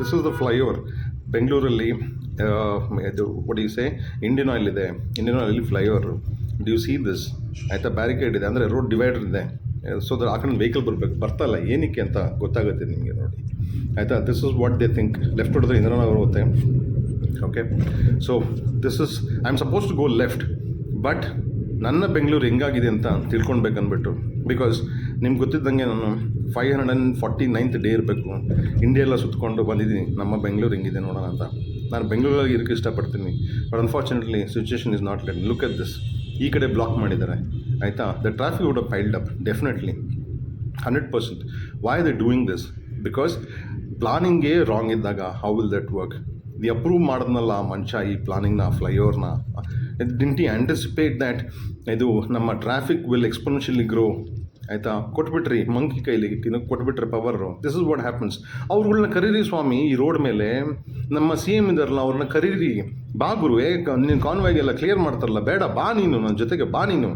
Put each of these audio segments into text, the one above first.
This is the flyover ಬೆಂಗಳೂರಲ್ಲಿ ಇದು ಒಡಿ ಸೆ ಇಂಡಿಯನ್ ಆಯಿಲ್ ಇದೆ. Indian oil flyover you see this ಆಯಿತಾ ಬ್ಯಾರಿಕೇಡ್ ಇದೆ. ಅಂದರೆ ರೋಡ್ ಡಿವೈಡರ್ ಇದೆ. ಸೊ ದರ್ ಆ ಕಡೆ ವೆಹಿಕಲ್ ಬರಬೇಕು. ಬರ್ತಲ್ಲ ಏನಕ್ಕೆ ಅಂತ ಗೊತ್ತಾಗುತ್ತೆ ನಿಮಗೆ ನೋಡಿ. ಆಯಿತಾ this is what they think left ಹೊಡೆದ್ರೆ ಇಂದ್ರನ ಬರುತ್ತೆ okay so this is I am suppose to go left but ನನ್ನ ಬೆಂಗಳೂರು ಹೆಂಗಾಗಿದೆ ಅಂತ ತಿಳ್ಕೊಳ್ಬೇಕನ್ಬಿಟ್ಟು. ಬಿಕಾಸ್ ನಿಮ್ಗೆ ಗೊತ್ತಿದ್ದಂಗೆ ನಾನು five hundred and forty ninth day ಇರಬೇಕು ಇಂಡಿಯೆಲ್ಲ ಸುತ್ತಕೊಂಡು ಬಂದಿದ್ದೀನಿ. ನಮ್ಮ ಬೆಂಗಳೂರು ಹೆಂಗಿದೆ ನೋಡೋಣ ಅಂತ. ನಾನು ಬೆಂಗಳೂರಲ್ಲಿ ಇರೋಕ್ಕೆ ಇಷ್ಟಪಡ್ತೀನಿ. But unfortunately situation is not let look at this ಈ ಕಡೆ ಬ್ಲಾಕ್ ಮಾಡಿದ್ದಾರೆ. ಆಯಿತಾ? The traffic would piled up definitely hundred percent why the doing this because ಪ್ಲಾನಿಂಗೇ wrong ಇದ್ದಾಗ how will that work the approve ಮಾಡಿದ್ನಲ್ಲ ಆ ಮನುಷ್ಯ ಈ ಪ್ಲಾನಿಂಗ್ನ ಫ್ಲೈಓವರ್ನ ಡಿಂಟಿ ಆಂಟಿಸಿಪೇಟ್ ದ್ಯಾಟ್ ಇದು ನಮ್ಮ ಟ್ರಾಫಿಕ್ ವಿಲ್ ಎಕ್ಸ್ಪೊನೆನ್ಷಿಯಲಿ ಗ್ರೋ ಆಯಿತಾ? ಕೊಟ್ಬಿಟ್ರಿ, ಮಂಕಿ ಕೈಲಿ ಇನ್ನು ಕೊಟ್ಬಿಟ್ರಿ power this is what happens ಅವ್ರುಗಳ್ನ ಕರೀರಿ ಸ್ವಾಮಿ, ಈ ರೋಡ್ ಮೇಲೆ. ನಮ್ಮ ಸಿ ಎಂ ಇದಾರಲ್ಲ ಅವ್ರನ್ನ ಕರೀರಿ. ಬಾ ಗುರು ನೀನು ಕಾನ್ವಾಯ್ಗೆಲ್ಲ ಕ್ಲಿಯರ್ ಮಾಡ್ತಾರಲ್ಲ, ಬೇಡ, ಬಾ ನೀನು ನನ್ನ ಜೊತೆಗೆ ಬಾ ನೀನು.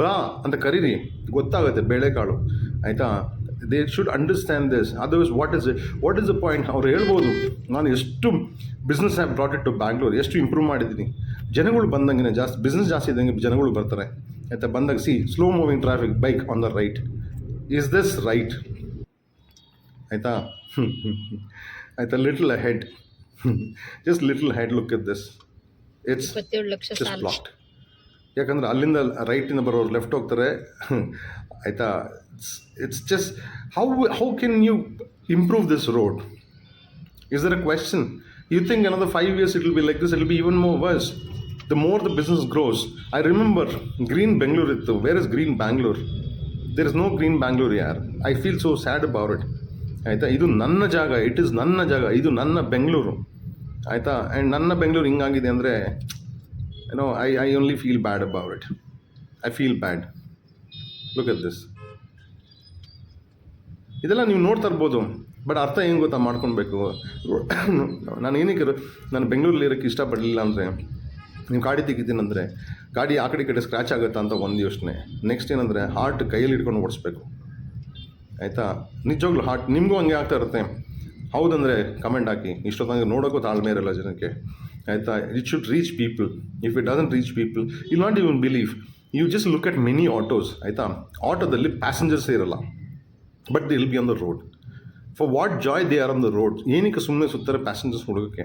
ಬಾ ಅಂತ ಕರೀರಿ. ಗೊತ್ತಾಗುತ್ತೆ ಬೇಳೆಕಾಳು ಆಯಿತಾ? They should understand this otherwise what is what is the point ಅವ್ರು ಹೇಳ್ಬೋದು. ನಾನು ಎಷ್ಟು business app brought it to Bangalore ಎಷ್ಟು ಇಂಪ್ರೂವ್ ಮಾಡಿದ್ದೀನಿ. ಜನಗಳು ಬಂದಂಗೆ ಜಾಸ್ತಿ ಬಿಸ್ನೆಸ್ ಜಾಸ್ತಿ ಇದ್ದಂಗೆ ಜನಗಳು ಬರ್ತಾರೆ. ಆಯಿತಾ ಬಂದಾಗ see slow moving traffic bike on the right is this right ಆಯಿತಾ? ಆಯಿತಾ little head just little head look it this it's just blocked ಯಾಕಂದ್ರೆ ಅಲ್ಲಿಂದ ರೈಟಿಂದ ಬರೋರು ಲೆಫ್ಟ್ ಹೋಗ್ತಾರೆ. ಆಯಿತಾ? It's just how how can you improve this road is there a question you think another five years it will be like this it will be even more worse the more the business grows I remember green Bengaluru ಇತ್ತು where is green Bangalore there is no green Bangalore ಯಾರ್ I feel so sad about it ಆಯಿತಾ? ಇದು ನನ್ನ ಜಾಗ it is ನನ್ನ ಜಾಗ, ಇದು ನನ್ನ ಬೆಂಗಳೂರು ಆಯಿತಾ? ಆ್ಯಂಡ್ ನನ್ನ ಬೆಂಗಳೂರು ಹಿಂಗಾಗಿದೆ ಅಂದರೆ no I I only feel bad about it I feel bad look at this ಇದೆಲ್ಲ ನೀವು ನೋಡ್ತಾ ಇರ್ಬೋದು. ಬಟ್ ಅರ್ಥ ಏನು ಗೊತ್ತಾ ಮಾಡ್ಕೊಳ್ಬೇಕು? ನಾನು ಏನಕ್ಕೆ, ನಾನು ಬೆಂಗಳೂರಲ್ಲಿ ಇರೋಕ್ಕೆ ಇಷ್ಟಪಡಲಿಲ್ಲ ಅಂದರೆ ನೀವು ಗಾಡಿ ತೆಗಿತೀನಂದರೆ ಗಾಡಿ ಆ ಕಡೆ ಕಡೆ ಸ್ಕ್ರ್ಯಾಚ್ ಆಗುತ್ತಾ ಅಂತ ಒಂದು ಯೋಚನೆ. ನೆಕ್ಸ್ಟ್ ಏನಂದರೆ ಹಾರ್ಟ್ ಕೈಯಲ್ಲಿ ಹಿಡ್ಕೊಂಡು ಓಡಿಸ್ಬೇಕು. ಆಯಿತಾ? ನಿಜವಾಗ್ಲೂ ಹಾರ್ಟ್ ನಿಮಗೂ ಹಂಗೆ ಆಗ್ತಾ ಇರುತ್ತೆ. ಹೌದಂದರೆ ಕಮೆಂಟ್ ಹಾಕಿ. ಇಷ್ಟೊತ್ತಂಗೆ ನೋಡೋಕ್ಕೂ ತಾಳ್ಮೆ ಇರಲ್ಲ ಜನಕ್ಕೆ. ಆಯಿತಾ? It should reach people if it doesn't reach people I'll not even believe you just look at many autos ಆಯಿತಾ? ಆಟೋದಲ್ಲಿ ಪ್ಯಾಸೆಂಜರ್ಸೇ ಇರಲ್ಲ. But they'll be on the road for what joy they are on the road ಏನಕ್ಕೆ ಸುಮ್ಮನೆ ಸುತ್ತಾರೆ passengers ಹುಡುಗಕ್ಕೆ?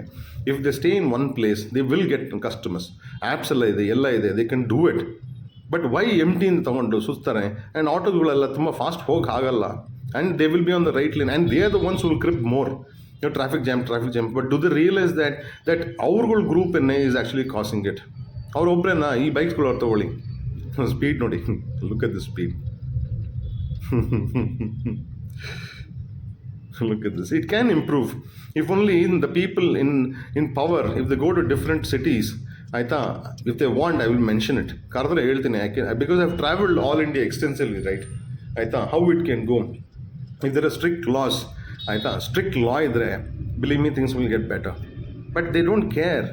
If they stay in one place they will get customers apps ಎಲ್ಲ ಇದೆ ಎಲ್ಲ ಇದೆ they can do it but why M ಟಿಯಿಂದ ತೊಗೊಂಡು ಸುತ್ತಾರೆ? And ಆಟೋಗಳೆಲ್ಲ ತುಂಬ ಫಾಸ್ಟ್ ಹೋಗಿ ಆಗಲ್ಲ. And they will be on the right line and they are the ones will creep more yo traffic jam traffic jam but do the realise that that ಅವ್ರಗಳ ಗ್ರೂಪನ್ನೇ is actually causing it ಅವ್ರೊಬ್ಬರೇನ ಈ ಬೈಕ್ಸ್ಗಳು ಅವ್ರು ತೊಗೊಳ್ಳಿ. Speed ನೋಡಿ. Look at the speed look at this. It can improve. If only in the people in in power, if they go to different cities ಆಯಿತಾ if they want I will mention it ಕರೆದ್ರೆ ಹೇಳ್ತೀನಿ ಯಾಕೆ because I have travelled all India extensively right ಆಯಿತಾ how it can go if there strict laws ಆಯಿತಾ strict law ಇದ್ದರೆ believe me things will get better but they don't care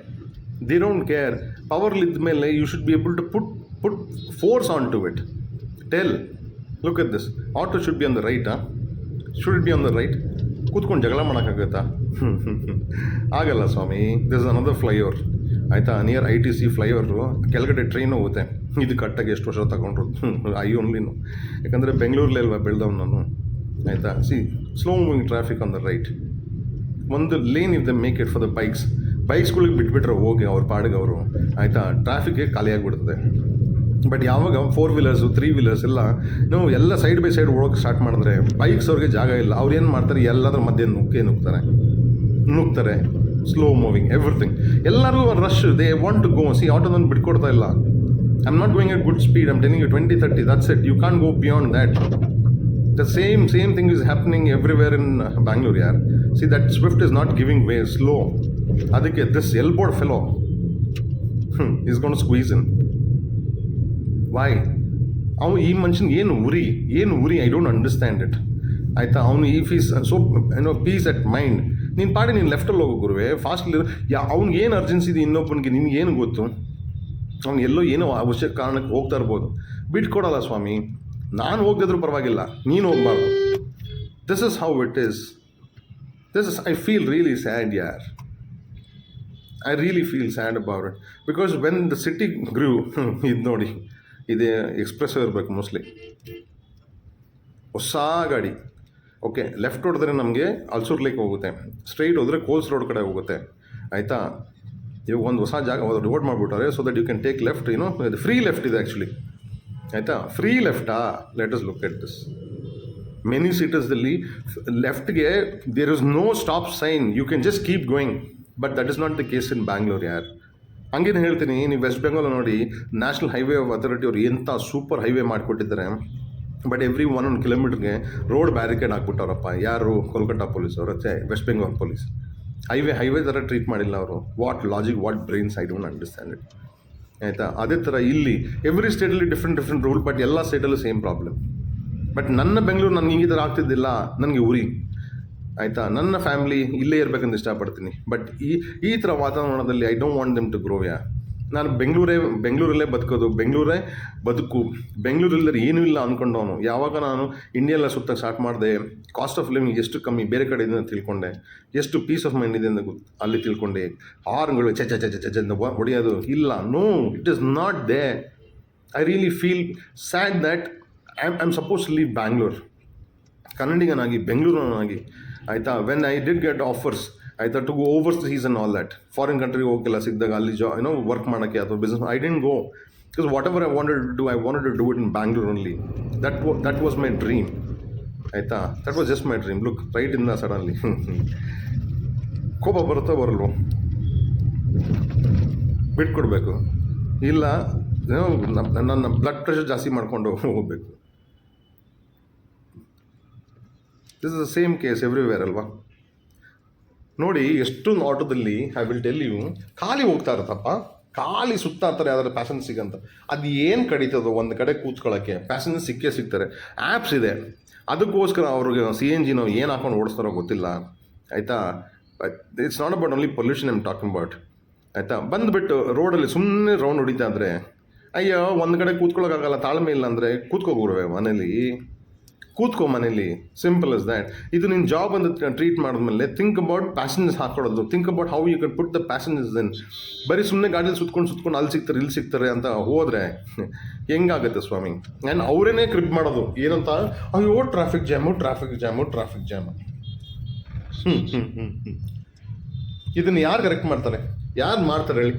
they don't care ಪವರ್ಲಿದ್ದ ಮೇಲೆ you should be able to put put force on to it tell look at this auto should be on the right should be on the right ಕೂತ್ಕೊಂಡು ಜಗಳ ಮಾಡೋಕ್ಕಾಗತ್ತಾ? ಆಗಲ್ಲ ಸ್ವಾಮಿ this is another flyover ಆಯಿತಾ near I T C flyover ಕೆಳಗಡೆ train ಹೋಗುತ್ತೆ. ಇದು ಕಟ್ಟಾಗಿ ಎಷ್ಟು ವರ್ಷ ತಗೊಂಡ್ರು? ಐ ಓನ್ಲಿನು ಯಾಕಂದರೆ ಬೆಂಗಳೂರಲ್ಲೇ ಅಲ್ವಾ ಬೆಳೆದವ್ ನಾನು. ಆಯಿತಾ see slow moving traffic on the right ಒಂದು lane if they make it for the bikes ಬೈಕ್ಸ್ಗಳಿಗೆ ಬಿಟ್ಬಿಟ್ರೆ ಹೋಗಿ ಅವ್ರ ಪಾಡಿಗೆ ಅವರು. ಆಯಿತಾ ಟ್ರಾಫಿಕ್ಗೆ ಖಾಲಿಯಾಗಿಬಿಡ್ತದೆ ಬಟ್ ಯಾವಾಗ ಫೋರ್ ವೀಲರ್ಸು ತ್ರೀ ವೀಲರ್ಸ್ ಎಲ್ಲ, ನಾವು ಎಲ್ಲ ಸೈಡ್ ಬೈ ಸೈಡ್ ಓಡೋಕೆ ಸ್ಟಾರ್ಟ್ ಮಾಡಿದ್ರೆ ಬೈಕ್ಸ್ ಅವ್ರಿಗೆ ಜಾಗ ಇಲ್ಲ. ಅವ್ರು ಏನು ಮಾಡ್ತಾರೆ? ಎಲ್ಲಾದ್ರ ಮಧ್ಯೆ ನುಗ್ಗೇ ನುಗ್ತಾರೆ. ನುಗ್ತಾರೆ. ಸ್ಲೋ ಮೂವಿಂಗ್ ಎವ್ರಿಥಿಂಗ್ ಎಲ್ಲರಿಗೂ rush they want to go see ಆಟೋದನ್ನು ಬಿಟ್ಕೊಡ್ತಾ ಇಲ್ಲ. I am not going at good speed I'm telling you twenty thirty that's it you can go beyond that the same same thing is happening everywhere in Bangalore ಯಾರ್ see that Swift is not giving way slow ಅದಕ್ಕೆ this L board fellow is gone squeeze in why ಅವನು ಈ ಮನುಷ್ಯನ ಏನು ಉರಿ? ಏನು ಉರಿ? I don't understand it ಆಯಿತಾ? ಅವನು ಈ ಫೀಸ್ ಸೊ ಏನೋ ಪೀಸ್ ಅಟ್ ಮೈಂಡ್ ನೀನು ಪಾಡಿ, ನೀನು ಲೆಫ್ಟಲ್ಲಿ ಹೋಗೋ ಗುರುವೆ. ಫಾಸ್ಟ್ಲಿ ಯಾ, ಅವ್ನಿಗೆ ಏನು ಅರ್ಜೆನ್ಸಿ ಇದೆ ಇನ್ನೊಬ್ಬನಿಗೆ? ನಿನಗೆ ಏನು ಗೊತ್ತು? ಅವ್ನು ಎಲ್ಲೋ ಏನೋ ಅವಶ್ಯಕ ಕಾರಣಕ್ಕೆ ಹೋಗ್ತಾ ಇರ್ಬೋದು. ಬಿಟ್ಕೊಡಲ್ಲ ಸ್ವಾಮಿ. ನಾನು ಹೋಗದಿದ್ರೂ ಪರವಾಗಿಲ್ಲ. ನೀನು ಹೋಗಬಾರ್ದು. This is how it is this is I feel really sad ಯಾರ್ I really feel sad about it because when the city grew ಇದು ನೋಡಿ. ಇದೆ ಎಕ್ಸ್ಪ್ರೆಸ್ ಇರಬೇಕು ಮೋಸ್ಟ್ಲಿ ಹೊಸ ಗಾಡಿ. ಓಕೆ ಲೆಫ್ಟ್ ಹೊಡೆದ್ರೆ ನಮಗೆ ಅಲ್ಸೂರ್ ಲೇಕ್ ಹೋಗುತ್ತೆ. ಸ್ಟ್ರೈಟ್ ಹೋದರೆ ಕೋಲ್ಸ್ ರೋಡ್ ಕಡೆ ಹೋಗುತ್ತೆ. ಆಯಿತಾ? ಇವಾಗ ಒಂದು ಹೊಸ ಜಾಗ road ಮಾಡಿಬಿಟ್ಟಾರೆ so that you can take left ಏನೋ ಫ್ರೀ ಲೆಫ್ಟ್ ಇದೆ ಆ್ಯಕ್ಚುಲಿ ಆಯಿತಾ? Free ಲೆಫ್ಟಾ let us look at this many ಸಿಟೀಸಲ್ಲಿ ಲೆಫ್ಟ್ಗೆ there is no stop sign you can just keep going but that is not the case in Bangalore ಯಾರ್ ಹಂಗೇನು ಹೇಳ್ತೀನಿ, ನೀವು West Bengal ನೋಡಿ national highway authority ಅವರು ಎಂಥ super highway ಮಾಡಿಕೊಟ್ಟಿದ್ದಾರೆ. But every one ಒಂದು ಕಿಲೋಮೀಟ್ರಿಗೆ ರೋಡ್ ಬ್ಯಾರಿಕೇಡ್ ಹಾಕ್ಬಿಟ್ಟವ್ರಪ್ಪ. ಯಾರು? ಕೋಲ್ಕತ್ತಾ ಪೊಲೀಸ್ ಅವರು ಅಥವಾ West Bengal police highway highway ಥರ ಟ್ರೀಟ್ ಮಾಡಿಲ್ಲ ಅವರು. What logic what brains I don't understand it ಆಯಿತಾ? ಅದೇ ಥರ ಇಲ್ಲಿ ಎವ್ರಿ ಸ್ಟೇಟಲ್ಲಿ ಡಿಫ್ರೆಂಟ್ ಡಿಫ್ರೆಂಟ್ ರೂಲ್ ಬಟ್ ಎಲ್ಲ ಸ್ಟೇಟಲ್ಲೂ ಸೇಮ್ ಪ್ರಾಬ್ಲಮ್ ಬಟ್ ನನ್ನ ಬೆಂಗಳೂರು ನನಗೆ ಈ ಥರ ಆಗ್ತಿದ್ದಿಲ್ಲ, ನನಗೆ ಉರಿ ಆಯಿತಾ? ನನ್ನ ಫ್ಯಾಮ್ಲಿ ಇಲ್ಲೇ ಇರಬೇಕಂತ ಇಷ್ಟಪಡ್ತೀನಿ. ಬಟ್ ಈ ಈ ಥರ ವಾತಾವರಣದಲ್ಲಿ I don't want them to grow ಯಾ ನಾನು ಬೆಂಗಳೂರೇ, ಬೆಂಗಳೂರಲ್ಲೇ ಬದುಕೋದು, ಬೆಂಗಳೂರೇ ಬದುಕು. ಬೆಂಗಳೂರಲ್ಲಿ ಏನೂ ಇಲ್ಲ ಅಂದ್ಕೊಂಡವನು ಯಾವಾಗ ನಾನು ಇಂಡಿಯಲ್ಲ ಸುತ್ತಕ್ಕೆ ಸುತ್ತ ಸ್ಟಾರ್ಟ್ ಮಾಡಿದೆ ಕಾಸ್ಟ್ ಆಫ್ ಲಿವಿಂಗ್ ಎಷ್ಟು ಕಮ್ಮಿ, ಬೇರೆ ಕಡೆ ಇದೆ ತಿಳ್ಕೊಂಡೆ, ಎಷ್ಟು ಪೀಸ್ ಆಫ್ ಮೈಂಡ್ ಇದೆ ಅಂತ ಅಲ್ಲಿ ತಿಳ್ಕೊಂಡೆ ಆರು ಚ ಚ ಚ ಹೊಡೆಯೋದು ಇಲ್ಲ. No it is not they I really feel sad that I I am suppose live Bangalore ಕನ್ನಡಿಗನಾಗಿ ಬೆಂಗಳೂರಿನಾಗಿ ಆಯಿತಾ? When I did get offers ಆಯಿತಾ to go over season all that foreign ಕಂಟ್ರಿಗೆ ಹೋಗಿಲ್ಲ ಸಿಕ್ಕಿದಾಗ ಅಲ್ಲಿ ಜಾ ಏನೋ ವರ್ಕ್ ಮಾಡೋಕ್ಕೆ ಅಥವಾ business I didn't go because whatever I wanted to do I wanted to do it in Bangalore only that that was my dream ಆಯಿತಾ? That was just my dream look right ಇಂದ suddenly ಕೋಪ ಬರುತ್ತೋ ಬರಲ್ವೋ? ಬಿಟ್ಕೊಡ್ಬೇಕು. ಇಲ್ಲ ಏನೋ ನನ್ನ blood pressure ಜಾಸ್ತಿ ಮಾಡಿಕೊಂಡು ಹೋಗಬೇಕು. This is the same case everywhere ಅಲ್ವಾ? ನೋಡಿ, ಎಷ್ಟೊಂದು ಆಟೋದಲ್ಲಿ ಐ ವಿಲ್ ಟೆಲ್ ಯು ಖಾಲಿ ಹೋಗ್ತಾ ಇರುತ್ತಪ್ಪ. ಖಾಲಿ ಸುತ್ತಾ ಅದರ ಪ್ಯಾಸೆಂಜರ್ ಸಿಗಂತ. ಅದು ಏನು ಕಡಿತದ, ಒಂದು ಕಡೆ ಕೂತ್ಕೊಳ್ಳೋಕ್ಕೆ ಪ್ಯಾಸೆಂಜರ್ ಸಿಕ್ಕೇ ಸಿಗ್ತಾರೆ. ಆ್ಯಪ್ಸ್ ಇದೆ. ಅದಕ್ಕೋಸ್ಕರ ಅವ್ರಿಗೆ ಸಿ ಎನ್ ಜಿನೋ ಏನು ಹಾಕೊಂಡು ಓಡಿಸ್ತಾರೋ ಗೊತ್ತಿಲ್ಲ. ಆಯಿತಾ? It's not about only pollution I'm talking about ಆಯಿತಾ? ಬಂದುಬಿಟ್ಟು ರೋಡಲ್ಲಿ ಸುಮ್ಮನೆ ರೌಂಡ್ ಹೊಡಿತಾ ಅಂದರೆ ಅಯ್ಯೋ, ಒಂದು ಕಡೆ ಕೂತ್ಕೊಳ್ಳೋಕ್ಕಾಗಲ್ಲ ತಾಳ್ಮೆ ಇಲ್ಲ ಅಂದರೆ ಕೂತ್ಕೋಗುರುವೆ ಮನೇಲಿ. ಕೂತ್ಕೊ ಮನೇಲಿ. ಸಿಂಪಲ್ ಇಸ್ ದ್ಯಾಟ್ ಇದು ನಿನ್ನ ಜಾಬ್ ಅಂತ ಟ್ರೀಟ್ ಮಾಡಿದ್ಮೇಲೆ ಥಿಂಕ್ ಅಬೌಟ್ ಪ್ಯಾಸೆಂಜರ್ಸ್ ಹಾಕೊಳ್ಳೋದು. Think about how you can put the passengers then ಬರೀ ಸುಮ್ಮನೆ ಗಾಡಿಯಲ್ಲಿ ಸುತ್ಕೊಂಡು ಸುತ್ಕೊಂಡು ಅಲ್ಲಿ ಸಿಗ್ತಾರೆ ಇಲ್ಲಿ ಸಿಗ್ತಾರೆ ಅಂತ ಹೋದರೆ ಹೆಂಗಾಗುತ್ತೆ ಸ್ವಾಮಿ? ಆ್ಯಂಡ್ ಅವರೇನೆ ಕ್ರಿಪ್ ಮಾಡೋದು. ಏನಂತ? ಅಯ್ಯೋ traffic jam traffic jam traffic jam ಹ್ಞೂ ಹ್ಞೂ ಹ್ಞೂ ಹ್ಞೂ ಇದನ್ನು ಯಾರು ಕರೆಕ್ಟ್ ಮಾಡ್ತಾರೆ? ಯಾರು ಮಾಡ್ತಾರೆ ಹೇಳಿ?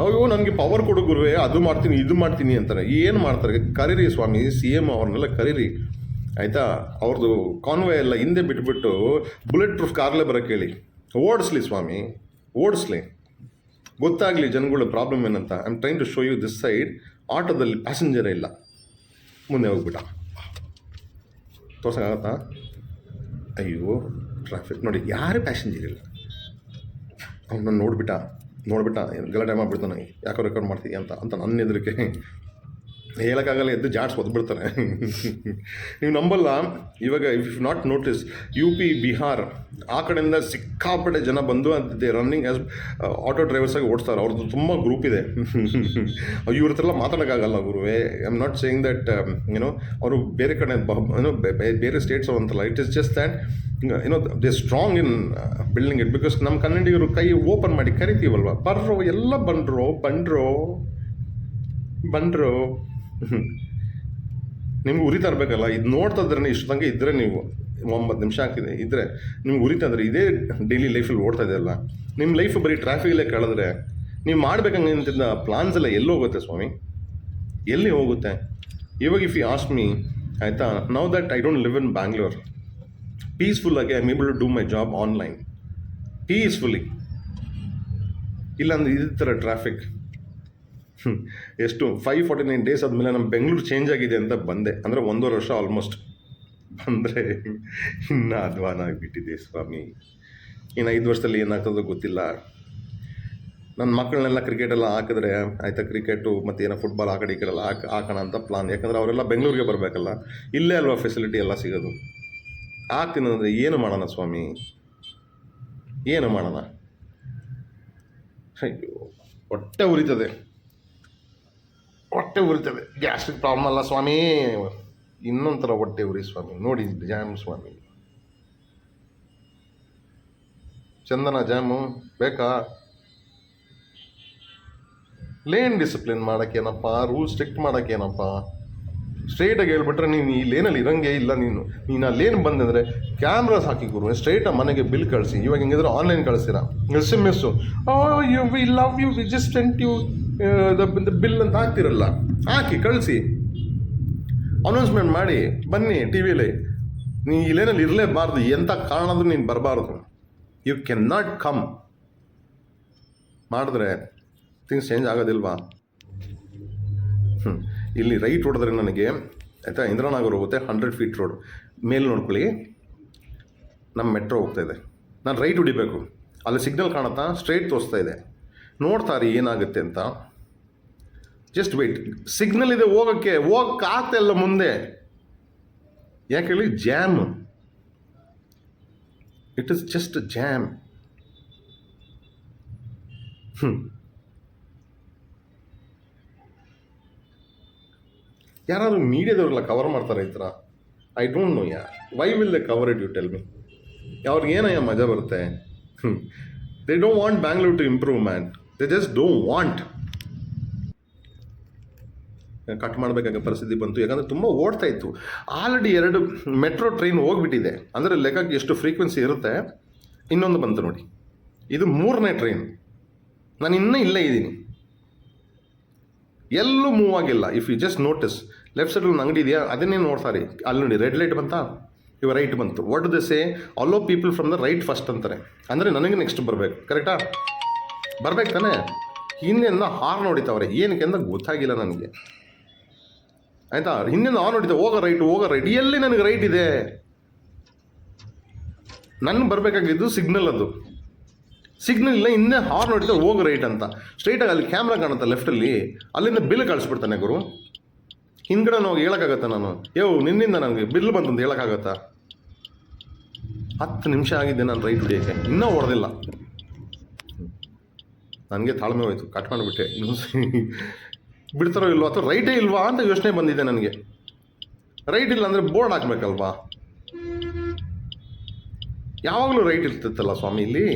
ಅಯ್ಯೋ, ನನಗೆ ಪವರ್ ಕೊಡು ಗುರುವೆ, ಅದು ಮಾಡ್ತೀನಿ, ಇದು ಮಾಡ್ತೀನಿ ಅಂತಾರೆ. ಏನು ಮಾಡ್ತಾರೆ? ಕರೀರಿ ಸ್ವಾಮಿ ಸಿ ಎಂ ಅವ್ರನ್ನೆಲ್ಲ ಕರೀರಿ. ಆಯಿತಾ? ಅವ್ರದ್ದು ಕಾನ್ವೆ ಎಲ್ಲ ಹಿಂದೆ ಬಿಟ್ಬಿಟ್ಟು ಬುಲೆಟ್ ಪ್ರೂಫ್ ಕಾರ್ಲೇ ಬರೋಕ್ಕೆ ಹೇಳಿ. ಓಡಿಸ್ಲಿ ಸ್ವಾಮಿ, ಓಡಿಸ್ಲಿ. ಗೊತ್ತಾಗಲಿ ಜನಗಳ ಪ್ರಾಬ್ಲಮ್ ಏನಂತ. I am trying to show you this side ಆಟೋದಲ್ಲಿ ಪ್ಯಾಸೆಂಜರೇ ಇಲ್ಲ. ಮುಂದೆ ಹೋಗ್ಬಿಟ್ಟ. ತೋರ್ಸೋಕ್ಕಾಗತ್ತಾ? ಅಯ್ಯೋ ಟ್ರಾಫಿಕ್ ನೋಡಿ, ಯಾರು ಪ್ಯಾಸೆಂಜರ್ ಇಲ್ಲ. ಅವನ್ನ ನೋಡ್ಬಿಟ್ಟ. ನೋಡ್ಬಿಟ್ಟ ಗಲಾಟೆ ಮಾಡ್ಬಿಡ್ತಾನೆ. ಯಾಕೋ ರೆಕಾರ್ಡ್ ಮಾಡ್ತೀಯ ಅಂತ. ಅಂತ ನನ್ನ ಎದುರಿಗೆ ಹೇಳೋಕ್ಕಾಗಲ್ಲ, ಎದ್ದು ಜಾಡ್ಸ್ ಒದ್ಬಿಡ್ತಾರೆ ನೀವು ನಂಬಲ್ಲ, ಇವಾಗ if not notice U P Bihar ಆ ಕಡೆಯಿಂದ ಸಿಕ್ಕಾಪಟ್ಟೆ ಜನ ಬಂದು ಅಂತಿದ್ದೆ ರನ್ನಿಂಗ್ ಆ್ಯಸ್ ಆಟೋ ಡ್ರೈವರ್ಸಾಗಿ ಓಡಿಸ್ತಾರೆ. ಅವ್ರದ್ದು ತುಂಬ ಗ್ರೂಪ್ ಇದೆ. ಇವ್ರ ಹತ್ರ ಮಾತಾಡೋಕ್ಕಾಗಲ್ಲ ಗುರುವೆ. I am not saying that ಏನೋ ಅವರು ಬೇರೆ ಕಡೆ ಏನೋ ಬೇರೆ ಸ್ಟೇಟ್ಸ್ ಅಂತಲ್ಲ ಇಟ್ ಇಸ್ ಜಸ್ಟ್ ದ್ಯಾಟ್ ಏನೋ they strong in building it because ನಮ್ಮ ಕನ್ನಡಿಗರು ಕೈ ಓಪನ್ ಮಾಡಿ ಕರಿತೀವಲ್ವ? ಬರ್ರೋ, ಎಲ್ಲ ಬಂಡ್ರೋ ಬಂಡ್ರೋ ಬಂಡ್ರೋ ನಿಮ್ಗೆ ಉರಿತಾ ಇರಬೇಕಲ್ಲ ಇದು ನೋಡ್ತಾ ಇದ್ರೆ ಇಷ್ಟು ತನಕ ಇದ್ದರೆ ನೀವು ಒಂಬತ್ತು ನಿಮಿಷ ಆಗ್ತಿದೆ ಇದ್ದರೆ ನಿಮ್ಗೆ ಉರಿತಾ ತಂದ್ರೆ ಇದೇ ಡೈಲಿ ಲೈಫಲ್ಲಿ ಓಡ್ತಾ ಇದೆಯಲ್ಲ ನಿಮ್ಮ ಲೈಫ್ ಬರೀ ಟ್ರಾಫಿಕಲ್ಲೇ ಕಳೆದ್ರೆ ನೀವು ಮಾಡ್ಬೇಕಂಗೆ ನಿಂತಿದ್ದ ಪ್ಲಾನ್ಸ್ ಎಲ್ಲ ಎಲ್ಲಿ ಹೋಗುತ್ತೆ ಸ್ವಾಮಿ? ಎಲ್ಲಿ ಹೋಗುತ್ತೆ? ಇವಾಗ ಇಫ್ ಯು ಆಸ್ಟ್ ಮೀ ಆಯಿತಾ now that I don't live in Bangalore ಪೀಸ್ಫುಲ್ಲಾಗಿ I able to do my job online peacefully ಇಲ್ಲಾಂದ್ರೆ ಇದೇ ಥರ ಟ್ರಾಫಿಕ್ ಎಷ್ಟು ಫೈವ್ ಫಾರ್ಟಿ ನೈನ್ ಡೇಸ್ ಆದಮೇಲೆ ನಮ್ಮ ಬೆಂಗಳೂರು ಚೇಂಜ್ ಆಗಿದೆ ಅಂತ ಬಂದೆ. ಅಂದರೆ ಒಂದೂವರೆ ವರ್ಷ ಆಲ್ಮೋಸ್ಟ್ ಬಂದರೆ ಇನ್ನೂ ಅಧ್ವಾನ ಆಗಿಬಿಟ್ಟಿದೆ ಸ್ವಾಮಿ. ಇನ್ನು ಐದು ವರ್ಷದಲ್ಲಿ ಏನಾಗ್ತದೋ ಗೊತ್ತಿಲ್ಲ. ನನ್ನ ಮಕ್ಕಳನ್ನೆಲ್ಲ ಕ್ರಿಕೆಟೆಲ್ಲ ಹಾಕಿದ್ರೆ, ಆಯಿತಾ ಕ್ರಿಕೆಟು ಮತ್ತು ಏನೋ ಫುಟ್ಬಾಲ್ ಆ ಕಡೆ ಈ ಕಡೆಲ್ಲ ಹಾಕಿ ಹಾಕೋಣ ಅಂತ ಪ್ಲಾನ್ ಯಾಕಂದರೆ ಅವರೆಲ್ಲ ಬೆಂಗಳೂರಿಗೆ ಬರಬೇಕಲ್ಲ. ಇಲ್ಲೇ ಅಲ್ವಾ ಫೆಸಿಲಿಟಿ ಎಲ್ಲ ಸಿಗೋದು. ಆಗ್ತೀನಿ ಅಂದರೆ ಏನು ಮಾಡೋಣ ಸ್ವಾಮಿ? ಏನು ಮಾಡೋಣ? ಅಯ್ಯೋ, ಹೊಟ್ಟೆ ಉರಿತದೆ. ಹೊಟ್ಟೆ ಉರಿತದೆ. ಗ್ಯಾಸ್ಟ್ರಿಕ್ ಪ್ರಾಬ್ಲಮ್ ಅಲ್ಲ ಸ್ವಾಮಿ. ಇನ್ನೊಂಥರ ಥರ ಹೊಟ್ಟೆ ಉರಿ ಸ್ವಾಮಿ. ನೋಡಿ ಜಾಮ್ ಸ್ವಾಮಿ. ಚಂದನ ಜಾಮು ಬೇಕಾ? ಲೇನ್ ಡಿಸಿಪ್ಲಿನ್ ಮಾಡೋಕ್ಕೇನಪ್ಪ? ರೂಲ್ ಸ್ಟ್ರಿಕ್ಟ್ ಮಾಡೋಕ್ಕೇನಪ್ಪ? ಸ್ಟ್ರೈಟಾಗಿ ಹೇಳ್ಬಿಟ್ರೆ ನೀನು ಈ ಲೇನಲ್ಲಿ ಇರಂಗೆ ಇಲ್ಲ ನೀನು. ನೀನು ಆ ಲೇನ್ ಬಂದಂದರೆ ಕ್ಯಾಮ್ರಾಸ್ ಹಾಕಿ ಗುರು ಸ್ಟ್ರೈಟಾಗಿ ಮನೆಗೆ ಬಿಲ್ ಕಳಿಸಿ. ಇವಾಗ ಹೆಂಗಿದ್ರೆ ಆನ್ಲೈನ್ ಕಳಿಸ್ತೀರಾ S M S you we love you we you bill ಅಂತ ಹಾಕ್ತಿರಲ್ಲ. ಹಾಕಿ, ಕಳಿಸಿ. ಅನೌನ್ಸ್ಮೆಂಟ್ ಮಾಡಿ, ಬನ್ನಿ ಟಿ ವಿಲಿ ನೀ ಇಲ್ಲೇನಲ್ಲಿ ಲೇನಲ್ಲಿ ಇರಲೇಬಾರ್ದು ಎಂಥ ಕಾರಣಾದ್ರೂ ನೀನು ಬರಬಾರ್ದು. ಯು ಕೆನ್ ನಾಟ್ ಕಮ್ ಮಾಡಿದ್ರೆ ಥಿಂಗ್ಸ್ ಚೇಂಜ್ ಆಗೋದಿಲ್ವಾ? ಹ್ಞೂ ಇಲ್ಲಿ ರೈಟ್ ಹೊಡೆದ್ರೆ ನನಗೆ, ಆಯಿತಾ, ಇಂದ್ರನಾಗರ್ ಹೋಗುತ್ತೆ ಹಂಡ್ರೆಡ್ ಫೀಟ್ ರೋಡ್ ಮೇಲೆ ನೋಡ್ಕೊಳ್ಳಿ. ನಮ್ಮ ಮೆಟ್ರೋ ಹೋಗ್ತಾ ಇದೆ. ನಾನು ರೈಟ್ ಹೊಡಿಬೇಕು. ಅಲ್ಲಿ ಸಿಗ್ನಲ್ ಕಾಣುತ್ತಾ? ಸ್ಟ್ರೈಟ್ ತೋರಿಸ್ತಾ ಇದೆ. ನೋಡ್ತಾರೆ ಏನಾಗುತ್ತೆ ಅಂತ. ಜಸ್ಟ್ ವೆಯ್ಟ್ ಸಿಗ್ನಲ್ ಇದೆ ಹೋಗೋಕ್ಕೆ. ಹೋಗಕ್ಕೆ ಆಗ್ತಾ ಇಲ್ಲ ಮುಂದೆ. ಯಾಕೆ ಹೇಳಿ? Jam it is just jam ಹ್ಞೂ ಯಾರಾದ್ರು ಮೀಡಿಯಾದವ್ರೆಲ್ಲ ಕವರ್ ಮಾಡ್ತಾರೆ ಈ ಥರ? ಐ ಡೋಂಟ್ ನೋ ಯಾರ್. Why will they cover it you tell me ಅವ್ರಿಗೆ ಏನಯ್ಯ ಮಜಾ ಬರುತ್ತೆ? They don't want Bangalore to improve man they just don't want cut ಮಾಡಬೇಕಾಗ ಪರಿಸ್ಥಿತಿ ಬಂತು. ಯಾಕಂದರೆ ತುಂಬ ಓಡ್ತಾ ಇತ್ತು. ಆಲ್ರೆಡಿ ಎರಡು ಮೆಟ್ರೋ ಟ್ರೈನ್ ಹೋಗ್ಬಿಟ್ಟಿದೆ. ಅಂದರೆ ಲೆಕ್ಕಕ್ಕೆ ಎಷ್ಟು ಫ್ರೀಕ್ವೆನ್ಸಿ ಇರುತ್ತೆ? ಇನ್ನೊಂದು ಬಂತು ನೋಡಿ. ಇದು ಮೂರನೇ ಟ್ರೈನ್ ನಾನು ಇನ್ನೂ ಇಲ್ಲೇ ಇದ್ದೀನಿ. ಎಲ್ಲೂ ಮೂವ್ ಆಗಿಲ್ಲ. If you just notice left ಸೈಡಲ್ಲಿ ಒಂದು ಅಂಗಡಿ ಇದೆಯಾ? ಅದನ್ನೇ ನೋಡ್ತಾರೆ ಅಲ್ಲಿ ನೋಡಿ ರೆಡ್ ಲೈಟ್ ಬಂತಾ? ಇವ ರೈಟ್ ಬಂತು. What they say allow people from the right first ಅಂತಾರೆ. ಅಂದರೆ ನನಗೆ ನೆಕ್ಸ್ಟ್ ಬರಬೇಕು. ಕರೆಕ್ಟಾ ಬರ್ಬೇಕು ತಾನೆ? ಹಿಂದೆಯಿಂದ ಹಾರ್ನ್ ಹೊಡಿತಾವ್ರೆ ಏನಕ್ಕೆ ಅಂತ ಗೊತ್ತಾಗಿಲ್ಲ ನನಗೆ. ಆಯಿತಾ? ಹಿಂದಿನ ಹಾರ್ನ್ ಹೊಡಿತಾ ಹೋಗೋ ರೈಟ್ ಹೋಗೋ ರೈಟ್. ಎಲ್ಲಿ ನನಗೆ ರೈಟ್ ಇದೆ? ನನ್ನ ಬರಬೇಕಾಗಿದ್ದು ಸಿಗ್ನಲ್ ಅದು. ಸಿಗ್ನಲ್ ಇಲ್ಲ, ಹಿಂದೆ ಹಾರ್ನ್ ಹೊಡಿತಾ ಹೋಗೋ ರೈಟ್ ಅಂತ. ಸ್ಟ್ರೈಟಾಗಿ ಅಲ್ಲಿ ಕ್ಯಾಮ್ರಾ ಕಾಣುತ್ತೆ ಲೆಫ್ಟಲ್ಲಿ ಅಲ್ಲಿಂದ ಬಿಲ್ ಕಳಿಸ್ಬಿಡ್ತಾನೆ ಗುರು. ಹಿಂದ್ಗಡೆ ನಾವು ಹೇಳೋಕ್ಕಾಗತ್ತಾ ನಾನು? ಯೋ, ನಿನ್ನಿಂದ ನನಗೆ ಬಿಲ್ ಬಂತಂತ ಹೇಳೋಕ್ಕಾಗತ್ತಾ? ಹತ್ತು ನಿಮಿಷ ಆಗಿದ್ದೆ ನಾನು ರೈಟ್ ಹಿಡಿಯೋಕ್ಕೆ. ಇನ್ನೂ ಹೊಡೆದಿಲ್ಲ. ನನಗೆ ತಾಳ್ಮೆ ಹೋಯಿತು ಕಟ್ ಮಾಡಿಬಿಟ್ಟೆ ಬಿಡ್ತಾರೋ ಇಲ್ವಾ ಅಥವಾ ರೈಟೇ ಇಲ್ವಾ ಅಂತ ಯೋಚನೆ ಬಂದಿದೆ ನನಗೆ. ರೈಟ್ ಇಲ್ಲ ಅಂದರೆ ಬೋರ್ಡ್ ಹಾಕ್ಬೇಕಲ್ವಾ? ಯಾವಾಗಲೂ ರೈಟ್ ಇರ್ತಿತ್ತಲ್ಲ ಸ್ವಾಮಿ ಇಲ್ಲಿ?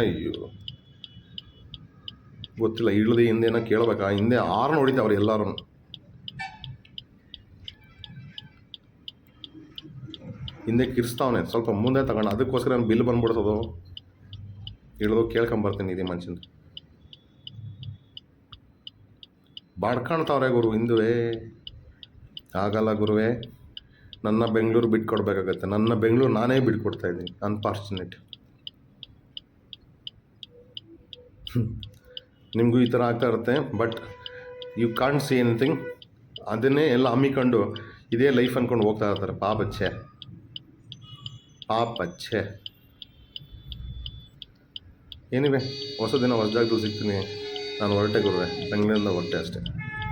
ಅಯ್ಯೋ. ಗೊತ್ತಿಲ್ಲ, ಇಳಿದು ಹಿಂದೇನೋ ಕೇಳಬೇಕಾ? ಹಿಂದೆ ಆರು ನೋಡಿದ್ದವ್ರು ಎಲ್ಲರೂ. ಹಿಂದೆ ಕಿರ್ಸ್ತಾವನೆ, ಸ್ವಲ್ಪ ಮುಂದೆ ತಗೊಂಡು ಅದಕ್ಕೋಸ್ಕರ ನಾನು ಬಿಲ್ ಬಂದ್ಬಿಡ್ಸೋದು ಇಳಿದು ಕೇಳ್ಕೊಂಬರ್ತೀನಿ ಇದೇ ಮನುಷ್ಯನ ಬಾಡ್ಕಾಣ್ತಾವ್ರೆ ಗುರು, ಹಿಂದುವೆ. ಆಗಲ್ಲ ಗುರುವೇ, ನನ್ನ ಬೆಂಗಳೂರು ಬಿಟ್ಕೊಡ್ಬೇಕಾಗತ್ತೆ. ನನ್ನ ಬೆಂಗಳೂರು ನಾನೇ ಬಿಟ್ಕೊಡ್ತಾ ಇದ್ದೀನಿ ಅನ್ಫಾರ್ಚುನೇಟ್ ನಿಮಗೂ ಈ ಥರ ಆಗ್ತಾ ಇರುತ್ತೆ but you can't see anything ಅದನ್ನೇ ಎಲ್ಲ ಹಮ್ಮಿಕೊಂಡು ಇದೇ ಲೈಫ್ ಅಂದ್ಕೊಂಡು ಹೋಗ್ತಾ ಇರ್ತಾರೆ. ಪಾಪಚ್ಚೆ ಪಾಪಚ್ಚೆ ಏನಿವೆ? ಹೊಸ ದಿನ ಹೊಸದಾಗ್ದು ಸಿಗ್ತೀನಿ. ನಾನು ಹೊರಟೆ ಗುರುವೆ. ಬೆಂಗಳೂರಿಂದ ಹೊರಟೆ ಅಷ್ಟೇ.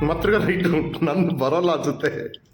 ಮತ್ತೆ ರೈಟು? ನಂದು ಬರೋಲ್ಲ ಅನ್ಸುತ್ತೆ.